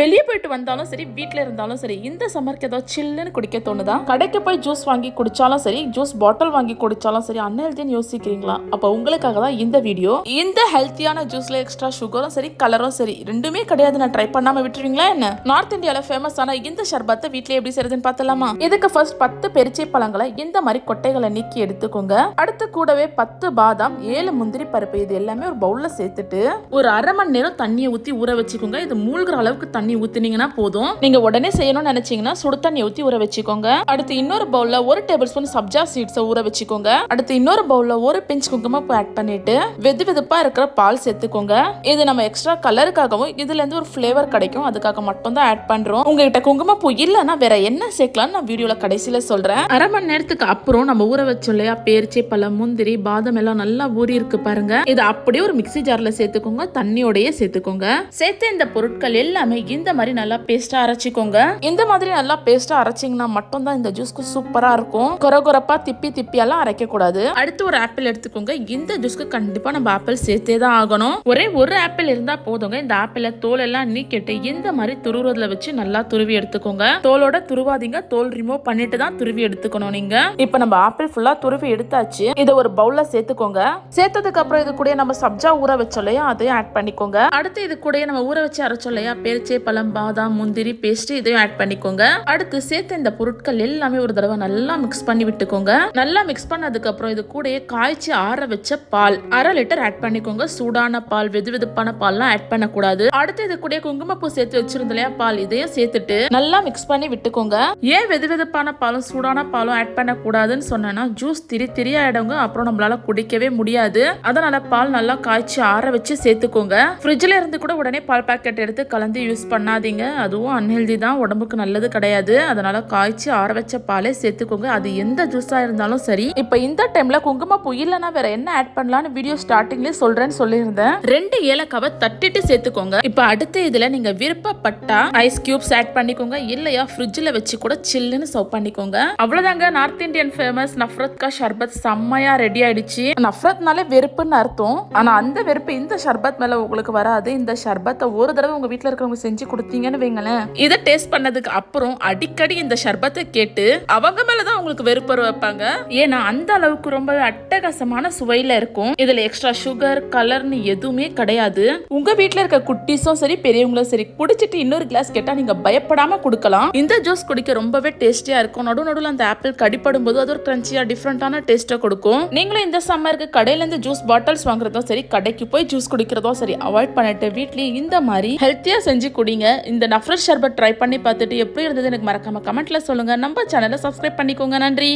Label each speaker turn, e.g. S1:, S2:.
S1: வெளியே போயிட்டு வந்தாலும் சரி வீட்டில் இருந்தாலும் சரி இந்த சம்மருக்கு ஏதோ சில்லுன்னு குடிக்க தோணுதா? கடைக்கு போய் ஜூஸ் வாங்கி குடிச்சாலும் சரி ஜூஸ் பாட்டில் வாங்கி குடிச்சாலும் சரி அன்ஹெல்த்தின்னு யோசிக்கிறீங்களா? அப்போ உங்களுக்காக தான் இந்த வீடியோ இந்த ஹெல்த்தியான ஜூஸ்ல எக்ஸ்ட்ரா சுகரும் சரி கலரும் சரி ரெண்டுமே கிடையாது. நான் ட்ரை பண்ணாம விட்டுருவீங்களா என்ன? நார்த் இந்தியால ஃபேமஸ் ஆன இந்த ஷர்பத்தை வீட்டிலே எப்படி செய்யறதுன்னு பார்த்தலாமா இதுக்கு ஃபர்ஸ்ட் பத்து பெருச்சை பழங்களை இந்த மாதிரி கொட்டைகளை நீக்கி எடுத்துக்கோங்க. அடுத்து கூடவே பத்து பாதாம் ஏழு முந்திரி பருப்பு இது எல்லாமே ஒரு பவுல்ல சேர்த்துட்டு ஒரு அரை மணி நேரம் தண்ணியை ஊத்தி ஊற வச்சுக்கோங்க. இது மூழ்கிற அளவுக்கு தண்ணி ஊத்துனீங்கன்னா போதும். நீங்க உடனே செய்யணும்னு நினைச்சீங்கன்னா சுடு தண்ணி ஊத்தி ஊற வச்சுக்கோங்க. அடுத்து இன்னொரு பவுல்ல ஒரு டேபிள் ஸ்பூன் சப்ஜா சீட்ஸ் ஊற வச்சுக்கோங்க. அடுத்து இன்னொரு பவுல்ல ஒரு பிஞ்ச் குங்குமப்பூ ஆட் பண்ணிட்டு வெது வெதுப்பா இருக்கிற பால் சேர்த்துக்கோங்க. இது நம்ம எக்ஸ்ட்ரா கலருக்காகவும் இதுல இருந்து ஒரு ஃபிளேவர் கிடைக்கும். அதுக்காக மட்டும் தான் ஆட் பண்றோம். உங்ககிட்ட குங்குமப்பூ இல்லைன்னா வேற என்ன சேர்க்கலாம்னு நான் வீடியோல கடைசியில சொல்றேன். அரை மணி நேரத்துக்கு அப்புறம் நம்ம ஊற வச்சோம் இல்லையா? பேரிச்சை பழம் முந்திரி பாதம் எல்லாம் நல்லா ஊறி இருக்கு பாருங்க. இது அப்படியே ஒரு மிக்ஸி ஜார்ல சேர்த்துக்கோங்க. தண்ணியோடய சேர்த்துக்கோங்க. சேர்த்து இந்த பொருட்கள் எல்லாமே இந்த மாதிரி நல்லா பேஸ்டா அரைச்சிக்கோங்க. இந்த மாதிரி நல்லா பேஸ்டா அரைச்சிங்கன்னா மட்டும் தான் இந்த ஜூஸ்க்கு சூப்பரா இருக்கும். கொர திப்பி திப்பி எல்லாம் அரைக்க கூடாது அடுத்து ஒரு ஆப்பிள் எடுத்துக்கோங்க. இந்த ஜூஸ்க்கு கண்டிப்பா நம்ம ஆப்பிள் சேர்த்தே தான் ஆகணும். ஒரே ஒரு ஆப்பிள் இருந்தா போதுங்க. இந்த ஆப்பிள தோல் எல்லாம் நீக்கிட்டு இந்த மாதிரி துருவுறதுல வச்சு நல்லா துருவி எடுத்துக்கோங்க. தோலோட துருவாதீங்க. தோல் ரிமூவ் பண்ணிட்டு தான் துருவி எடுத்துக்கணும் நீங்க. இப்ப நம்ம ஆப்பிள் ஃபுல்லா துருவி எடுத்தாச்சு. இதை ஒரு பவுல்ல சேர்த்துக்கோங்க. சேர்த்ததுக்கு அப்புறம் இது கூட நம்ம சப்ஜா ஊற வச்சோம் இல்லையா? அதையும் ஆட் பண்ணிக்கோங்க. அடுத்து இது கூட நம்ம ஊற வச்சு அரைச்சோம் இல்லையா? பேரிச்சே பழம் பாதாம் முந்திரி பேஸ்ட் இதையும் ஆட் பண்ணிக்கோங்க. அடுத்து சேர்த்த இந்த பொருட்கள் எல்லாமே ஒரு தடவை நல்லா மிக்ஸ் பண்ணி விட்டுக்கோங்க. நல்லா மிக்ஸ் பண்ணதுக்கு அப்புறம் இது கூடயே காய்ச்சி ஆற வச்ச பால் அரை லிட்டர் ஆட் பண்ணிக்கோங்க. சூடான பால் வெது வெதுப்பான பால்லாம் ஆட் பண்ணக்கூடாது. அடுத்து இது கூட குங்குமப்பூ சேர்த்து வச்சிருந்தோம் இல்லையா பால் இதையும் சேர்த்துட்டு நல்லா மிக்ஸ் பண்ணி விட்டுக்கோங்க. ஏன் வெது வெதுப்பான பாலும் சூடான பாலும் ஆட் பண்ணக்கூடாதுன்னு சொன்னேன்னா ஜூஸ் திரி திரி ஆயிடுங்க. அப்புறம் நம்மளால குடிக்கவே முடியாது. அதனால பால் நல்லா காய்ச்சி ஆற வச்சு சேர்த்துக்கோங்க. ஃப்ரிட்ஜ்ல இருந்து கூட உடனே பால் பாக்கெட் எடுத்து கலந்து யூஸ் பண்ணாதீங்க. அதுவும் அன்ஹெல்தி தான். உடம்புக்கு நல்லது கிடையாது. அதனால காய்ச்சி ஆற வச்ச பாலே சேர்த்துக்கோங்க. அது எந்த ஜூஸா இருந்தாலும் சரி. இப்போ இந்த டைம்ல குங்குமப்பூ இல்லைன்னா வேற என்ன ஆட் பண்ணலாம்னு வீடியோ ஸ்டார்டிங்லேயே சொல்றேன்னு சொல்லியிருந்தேன். ரெண்டு ஏலக்காவை தட்டிட்டு சேர்த்துக்கோங்க. இப்போ அடுத்து இதுல நீங்க விருப்பப்பட்டா ஐஸ் கியூப்ஸ் ஆட் பண்ணிக்கோங்க. இல்லையா ஃப்ரிட்ஜில் வச்சு கூட சில்லுன்னு சர்வ் பண்ணிக்கோங்க. அவ்வளவுதாங்க. நார்த் இந்தியன் ஃபேமஸ் நஃப்ரத் கா ஷர்பத் செம்மையா ரெடி ஆயிடுச்சு. நஃப்ரத்னாலே வெறுப்புன்னு அர்த்தம். ஆனா அந்த வெறுப்பு இந்த ஷர்பத் மேல உங்களுக்கு வராது. இந்த ஷர்பத்தை ஒரு தடவை உங்க வீட்ல இருக்கிறவங்க செஞ்சு கொடுத்தீங்கன்னு வைங்களேன். இதை டேஸ்ட் பண்ணதுக்கு அப்புறம் அடிக்கடி இந்த ஷர்பத்தை கேட்டு அவங்க மேலதான் அவங்களுக்கு வெறுப்பு வைப்பாங்க. ஏன்னா அந்த அளவுக்கு ரொம்ப அட்டகாசமான சுவையில இருக்கும். இதுல எக்ஸ்ட்ரா சுகர் கலர்னு எதுவுமே கிடையாது. உங்க வீட்ல இருக்க குட்டீஸும் சரி பெரியவங்களும் சரி குடிச்சிட்டு இன்னொரு கிளாஸ் கேட்டா நீங்க பயப்படாம கொடுக்கலாம். இந்த ஜூஸ் குடிக்க ரொம்பவே டேஸ்டியா இருக்கும். நடு நடுவில் அந்த ஆப்பிள் கடிப்படும் போது அது ஒரு கிரன்ச்சியா டிஃப்ரெண்டான டேஸ்ட்டை கொடுக்கும். நீங்களும் இந்த சம்மருக்கு கடையில இருந்து ஜூஸ் பாட்டில்ஸ் வாங்குறதும் சரி கடைக்கு போய் ஜூஸ் குடிக்கிறதும் சரி அவாய்ட் பண்ணிட்டு வீட்லயே இந்த மாதிரி ஹெல்த்தியா செஞ்சு குடிங்க இந்த நஃப்ரஸ் ஷர்பத் ட்ரை பண்ணி பார்த்துட்டு எப்படி இருந்தது எனக்கு மறக்காம கமெண்ட்ல சொல்லுங்க. நம்ம சேனலை சப்ஸ்கிரைப் பண்ணிக்கோங்க. நன்றி.